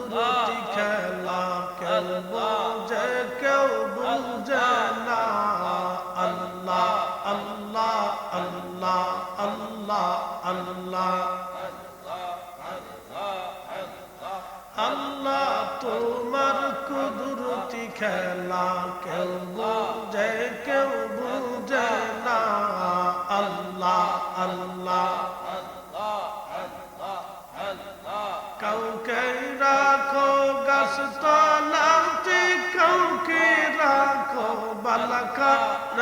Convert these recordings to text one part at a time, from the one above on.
কুদরতি খেলা কেউ বুঝে কেউ বুঝে না আল্লাহ আল্লাহ আল্লাহ আল্লাহ আল্লাহ আল্লাহ তোমার কুদরতি খেলা কেউ বুঝে কেউ বুঝে না আল্লাহ আল্লাহ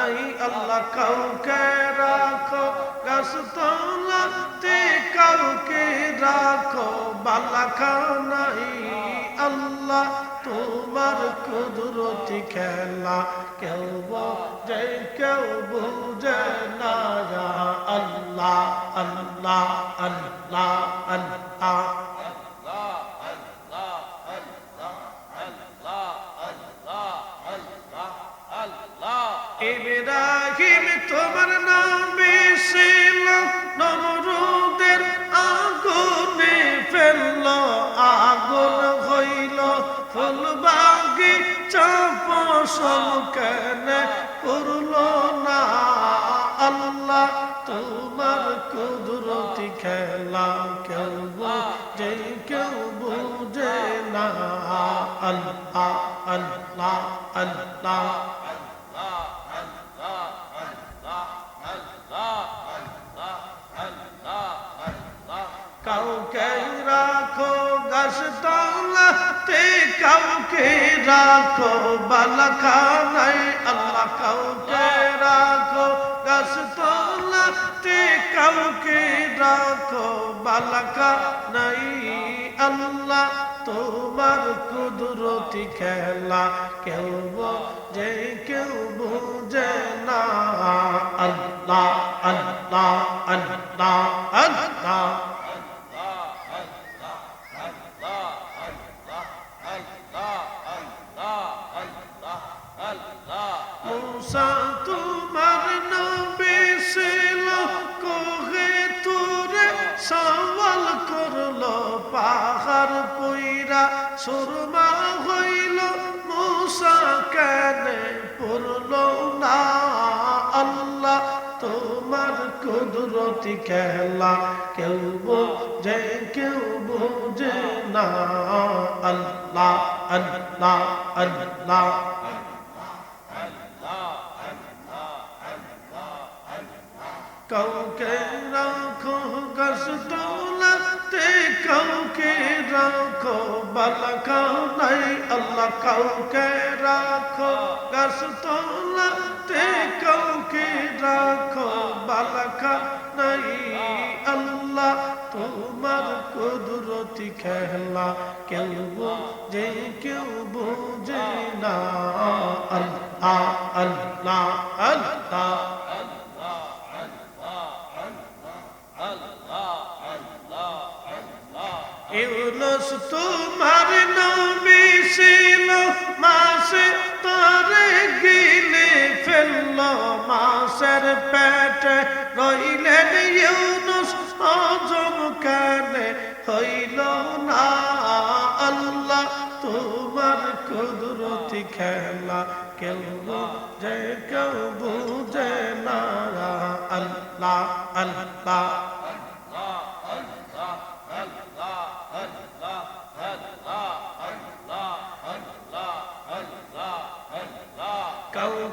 নাই আল্লাহ কাউকে রাখো গাছতলাতে কাউকে রাখো বালাকা নাই আল্লাহ তোমার কুদরতি খেলা কেউ ইব্রাহিম, তোমার নামে ছিল, নমরুদের আগুনে ফেলল, আগুন হইল, ফুলবাগি চাপসল কেন করল না? আল্লাহ, তোমার কুদরতি খেলা কেউ বুঝে কেউ বুঝে না। আল্লাহ আল্লাহ আল্লাহ। কাউকে রাখো গাছ তলাতে কাউকে রাখো বালাখানায়, আল্লাহ কাউকে রাখো গাছ তলাতে কাউকে রাখো বালাখানাই আল্লাহ তোমার কুদরতি খেলা কেউ বোঝে, কেউ বুঝে না, আল্লাহ আল্লাহ আল্লাহ মুসা, তোমার নবী ছিল কোহে তুরে সওয়াল করল, পাহাড় পইরা সুরমা হইল। মুসা কেন পড়ল না আল্লাহ, তোমার কুদরতি খেলা কেউ বোঝে কেউ বোঝে না। আল্লাহ আল্লাহ আল্লাহ কাউকে রাখো গাছ তোলাতে কাউকে রাখো বালাকা নাই, আল্লাহ কাউকে রাখো গাছ তোলাতে কাউকে রাখো বালাকা নাই, আল্লাহ তোমার কুদরতি খেলা কেউ বোঝে কেউ বোঝে না আল্লাহ আল্লাহ আল্লাহ ইউনুস তোমার নবী ছিল, মাসে তরে গিলে ফেলল, মাসের পেটে রইলেন ইউনুস, হজম কানে হইল না আল্লাহ, তোমার কুদরতি খেলা কেউ বুঝে কেউ বুঝে না, আল্লাহ আল্লাহ।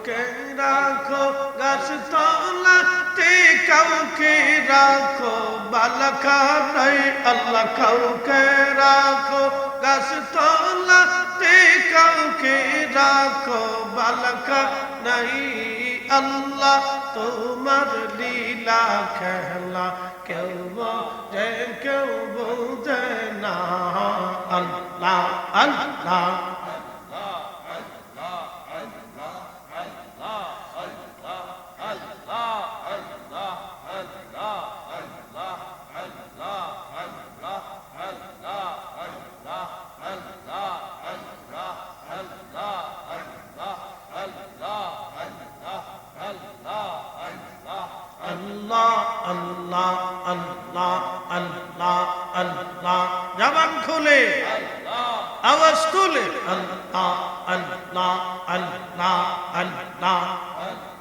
কাউকে রাখো, গাছ তলাতে কাউকে রাখো বালকা নাই, আল্লাহ কাউকে রাখো। গাছ তলাতে কাউকে রাখো বালকা নাই, আল্লাহ তোমার লীলা খেলা। কেউ বোঝে কেউ বোঝে না, আল্লাহ আল্লাহ। আল্লাহ আল্লাহ আল্লাহ আল্লাহ আল্লাহ। জবান খুলে। আল্লাহ আওয়াজ তুলে আল্লাহ আল্লাহ আল্লাহ আল্লাহ। لا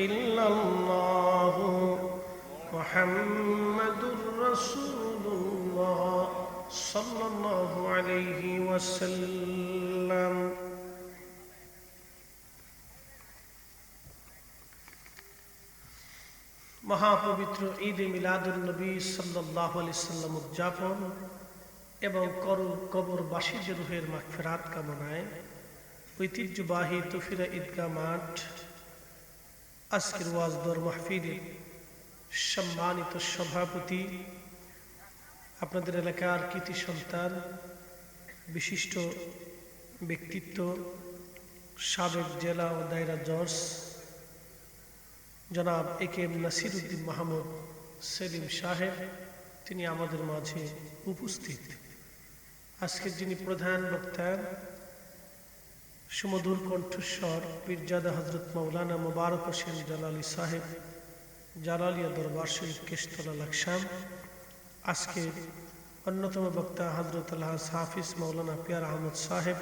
إلا الله محمد رسول الله صلى الله عليه وسلم মহাপবিত্র ঈদে মিলাদুল নবী সাল্লাহ আলি সাল্লাম উদযাপন এবং করু কবরবাসীদের রুহের মাগফিরাত কামনায় ঐতিহ্যবাহী তুফিরা ঈদগাহ মাঠ আজকের ওয়াজদর মাহফিলের সম্মানিত সভাপতি, আপনাদের এলাকার কৃতি সন্তান, বিশিষ্ট ব্যক্তিত্ব, সাবেক জেলা ও দায়রা জজ, জনাব A K M Nasir Uddin Mahmud Selim সাহেব, তিনি আমাদের মাঝে উপস্থিত। আজকের যিনি প্রধান বক্তা সুমধুর কণ্ঠস্বর, পীরজাদা হজরত মৌলানা মুবারক হোসেন জালালি সাহেব, জালালিয়া দরবার শরীফ, কেশতলা, লাকসাম। আজকের অন্যতম বক্তা হজরত আল্লাহ হাফিজ মৌলানা পিয়ার আহমদ সাহেব